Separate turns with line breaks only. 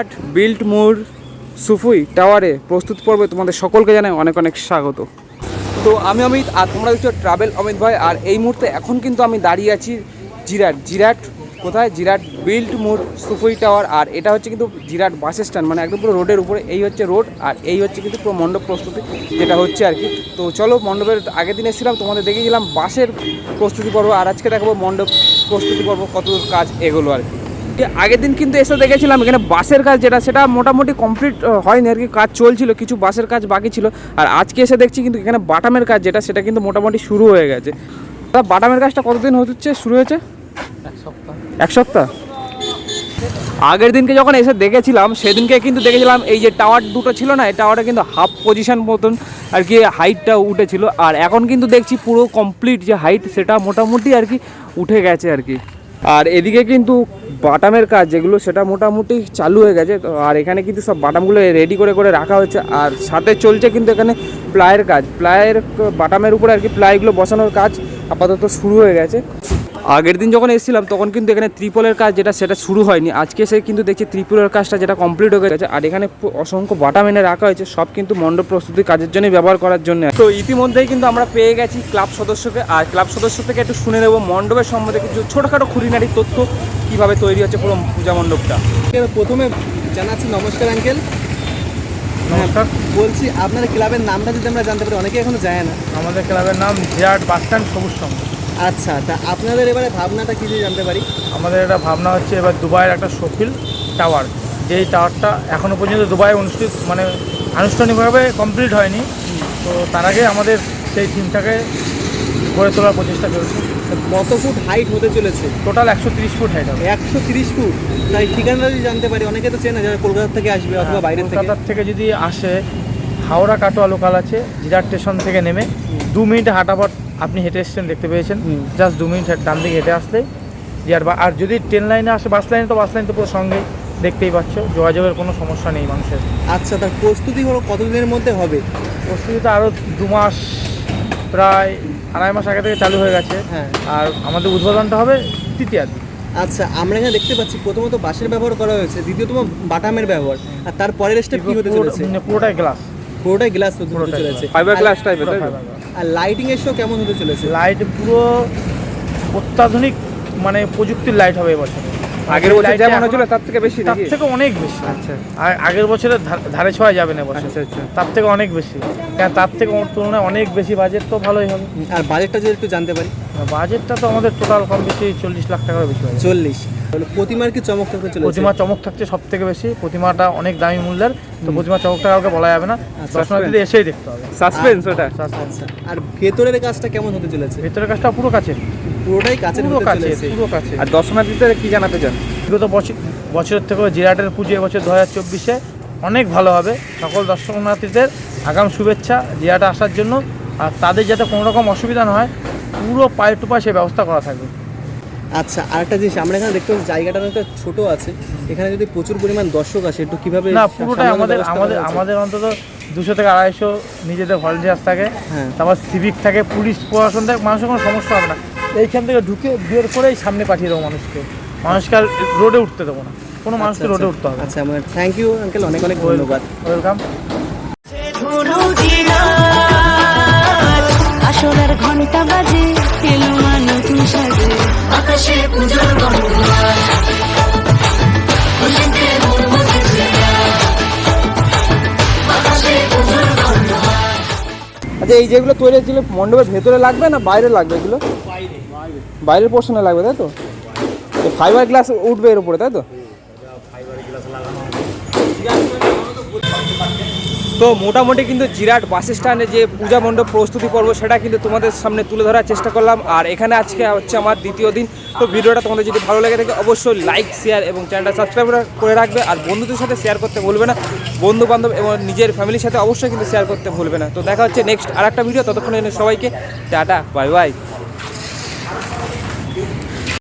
বিরাট built মুর, সুফুই টাওয়ারে প্রস্তুত পর্বে তোমাদের সকলকে জানাই অনেক অনেক স্বাগত। তো আমি অমিত, আর তোমরা দেখছ ট্রাভেল অমিত ভাই, আর এই মুহূর্তে এখন কিন্তু আমি দাঁড়িয়ে আছি জিরাট। জিরাট কোথায়? জিরাট বিল্ট মুর, সুফুই টাওয়ার, আর এটা হচ্ছে কিন্তু জিরাট বাস স্ট্যান্ড মানে একদম পুরো রোডের উপরে। এই হচ্ছে রোড, আর এই হচ্ছে কিন্তু পুরো মণ্ডপ প্রস্তুতি, যেটা হচ্ছে আর কি। তো চলো মণ্ডপের আগের দিন এসেছিলাম, তোমাদের দেখেছিলাম বাসের প্রস্তুতি পর্ব, আর আজকে দেখাবো মণ্ডপ প্রস্তুতি পর্ব কতদূর কাজ এগোলো আর কি। যে আগের দিন কিন্তু এসে দেখেছিলাম এখানে বাসের কাজ যেটা সেটা মোটামুটি কমপ্লিট হয়নি আর কি কাজ চলছিল কিছু বাসের কাজ বাকি ছিল। আর আজকে এসে দেখছি কিন্তু এখানে বাটামের কাজ যেটা সেটা কিন্তু মোটামুটি শুরু হয়ে গেছে। তা বাটামের কাজটা কতদিন হচ্ছে শুরু হয়েছে?
এক সপ্তাহ।
এক সপ্তাহ? আগের দিনকে যখন এসে দেখেছিলাম সেদিনকে কিন্তু দেখেছিলাম এই যে টাওয়ার দুটো ছিল না এই টাওয়ারটা কিন্তু হাফ পজিশন মতন আর কি হাইটটা উঠেছিল। আর এখন কিন্তু দেখছি পুরো কমপ্লিট যে হাইট সেটা মোটামুটি আর কি উঠে গেছে আর কি। আর এদিকে কিন্তু বাটামের কাজ, যেগুলো সেটা মোটামুটি চালু হয়ে গেছে। তো আর এখানে কিন্তু সব বাটামগুলো রেডি করে করে রাখা হচ্ছে আর সাথে চলছে কিন্তু এখানে প্লায়ের কাজ। প্লায়ের বাটামের উপরে আর কি প্লাইগুলো বসানোর কাজ আপাতত শুরু হয়ে গেছে। আগের দিন যখন এসেছিলাম তখন কিন্তু এখানে ত্রিপলের কাজ যেটা সেটা শুরু হয়নি। আজকে সে কিন্তু দেখছি ত্রিপলের কাজটা যেটা কমপ্লিট হয়ে গেছে। আর এখানে অসংখ্য বাটা মেনে রাখা হয়েছে সব কিন্তু মণ্ডপ প্রস্তুতি কাজের জন্যই ব্যবহার করার জন্য। তো ইতিমধ্যেই কিন্তু আমরা পেয়ে গেছি ক্লাব সদস্যকে। আর ক্লাব সদস্য থেকে একটু শুনে নেব মণ্ডপের সম্বন্ধে কিছু ছোটোখাটো খুঁটিনাটি তথ্য কীভাবে তৈরি হচ্ছে পুরো পূজা মণ্ডপটা।
প্রথমে জানাচ্ছি নমস্কার আঙ্কেল
নমস্কার।
বলছি আপনার ক্লাবের নামটা যদি আমরা জানতে পারি অনেকে এখনও যায় না।
আমাদের ক্লাবের নাম জিরাট বাস স্ট্যান্ড সবুজ সংঘ।
আচ্ছা তা আপনাদের এবারে ভাবনাটা কি যদি জানতে পারি?
আমাদের একটা ভাবনা হচ্ছে এবার দুবাইয়ের একটা সফিল টাওয়ার। যেই টাওয়ারটা এখনও পর্যন্ত দুবাই অনুষ্ঠিত মানে আনুষ্ঠানিকভাবে কমপ্লিট হয়নি। তো তার আগে আমাদের সেই থিমটাকে গড়ে তোলার প্রচেষ্টা চলছে।
কত ফুট হাইট হতে চলেছে?
টোটাল একশো তিরিশ ফুট হাইট হবে।
একশো তিরিশ ফুট? তাই ঠিকানাটা যদি জানতে পারি অনেকে তো চেনে যারা কলকাতা থেকে আসবে অথবা বাইরের থেকে।
হ্যাঁ, কলকাতার থেকে যদি আসে হাওড়া কাটোয়া লোকাল আছে জিরাট স্টেশন থেকে নেমে দু মিনিট হাঁটা পর আপনি হেঁটে এসছেন দেখতে পেয়েছেন। জাস্ট দু মিনিট ডান দিকে হেঁটে আসলেই বা আর যদি ট্রেন লাইনে আসে বাস লাইনে তো বাস লাইন তো পুরো সঙ্গেই দেখতেই পাচ্ছ। যোগাযোগের কোনো সমস্যা নেই মানুষের।
আচ্ছা তার প্রস্তুতি হলো কতদিনের মধ্যে হবে?
প্রস্তুতি তো আরও দু মাস প্রায় আড়াই মাস আগে থেকে চালু হয়ে গেছে।
হ্যাঁ।
আর আমাদের উদ্বোধনটা হবে তৃতীয়াদি
আচ্ছা আমরা এখানে দেখতে পাচ্ছি প্রথমত বাঁশের ব্যবহার করা হয়েছে দ্বিতীয়তম বাটামের ব্যবহার। আর তার পরের স্টেপ কি হতে চলেছে?
মানে পুরোটাই গ্লাস
পুরোটাই গ্লাস হতে
পুরোটাই
চলেছে।
ফাইবার
আর-
গ্লাস টাইপের
আর লাইটিং এর শো কেমন হতে চলেছে?
লাইট পুরো অত্যাধুনিক মানে প্রযুক্তির লাইট হবে এবছর।
আগের বছর যেমন হয়েছিল তার থেকে বেশি
তার থেকে অনেক বেশি।
আচ্ছা।
আর আগের বছরে ধারে ছোঁয়া যাবে না বছর
আচ্ছা আচ্ছা।
তার থেকে অনেক বেশি। কেন তার থেকে ওর তুলনায় অনেক বেশি বাজেট তো ভালোই হবে।
আর বাজেটটা যদি একটু জানতে পারি?
বাজেটটা তো আমাদের টোটাল কম বেশি চল্লিশ লাখ টাকার বেশি
চল্লিশ। প্রতিমার কি চমক থাকতে চলেছে?
প্রতিমা চমক থাকছে সব থেকে বেশি। প্রতিমাটা অনেক দামি মূল্যের তো প্রতিমা চমকটা কাউকে বলা যাবে না।
আচ্ছা,
দর্শনার্থীদের এসেই দেখতে হবে।
সাসপেন্স ওটা।
আচ্ছা আর ভেতরের কাজটা কেমন হতে চলেছে?
ভেতরের কাজটা পুরো কাছে
পুরোটাই কাছের
পুরো কাছে পুরো কাছে
আর দর্শনার্থীদের কি জানাতে চান?
বিগত বছর বছরের থেকেও জিরাটের পুজো এবছর দু হাজার চব্বিশে অনেক ভালো হবে। সকল দর্শনার্থীদের আগাম শুভেচ্ছা জিরাটে আসার জন্য। আর তাদের যাতে কোনো রকম অসুবিধা না হয় পুরো পায়ে টু পায়ে সে ব্যবস্থা করা থাকবে।
আচ্ছা আরেকটা জিনিস আমরা এখানে দেখতে পাচ্ছি জায়গাটা অনেকটা ছোট আছে। এখানে যদি প্রচুর পরিমাণ দর্শক আসে একটু কীভাবে
না পুরোটাই আমাদের আমাদের আমাদের অন্তত দুশো থেকে আড়াইশো নিজেদের ভলেন্টিয়ার্স থাকে।
হ্যাঁ।
তারপর সিভিক থাকে পুলিশ প্রশাসন থাকে মানুষের কোনো সমস্যা হবে না। এইখান থেকে ঢুকে বের করেই সামনে পাঠিয়ে দেবো মানুষকে। মানুষকে আর রোডে উঠতে দেবো না। কোনো মানুষকে
আচ্ছা,
রোডে
আচ্ছা।
উঠতে হবে
আচ্ছা আমার থ্যাংক ইউ আঙ্কেল অনেক অনেক ধন্যবাদ।
ওয়েলকাম
ঘণ্টা
আচ্ছা এই যেগুলো তৈরি হচ্ছিল মণ্ডপের ভেতরে লাগবে না বাইরে লাগবে এগুলো? বাইরের পোর্শনে লাগবে তাই তো? ফাইবার গ্লাস উঠবে এর উপরে তাই তো? তো মোটামুটি কিন্তু জিরাট বাস স্ট্যান্ডে যে পূজা মণ্ডপ প্রস্তুতি পর্ব, সেটা কিন্তু তোমাদের সামনে তুলে ধরার চেষ্টা করলাম। আর এখানে আজকে হচ্ছে আমার দ্বিতীয় দিন। তো ভিডিওটা তোমাদের যদি ভালো লাগে থাকে, অবশ্যই লাইক শেয়ার এবং চ্যানেলটা সাবস্ক্রাইব করে রাখবে। আর বন্ধুদের সাথে শেয়ার করতে ভুলবে না। বন্ধু বান্ধব এবং নিজের ফ্যামিলির সাথে অবশ্যই কিন্তু শেয়ার করতে ভুলবে না। তো দেখা হচ্ছে নেক্সট আর একটা ভিডিও ততক্ষণে সবাইকে টাটা বাই বাই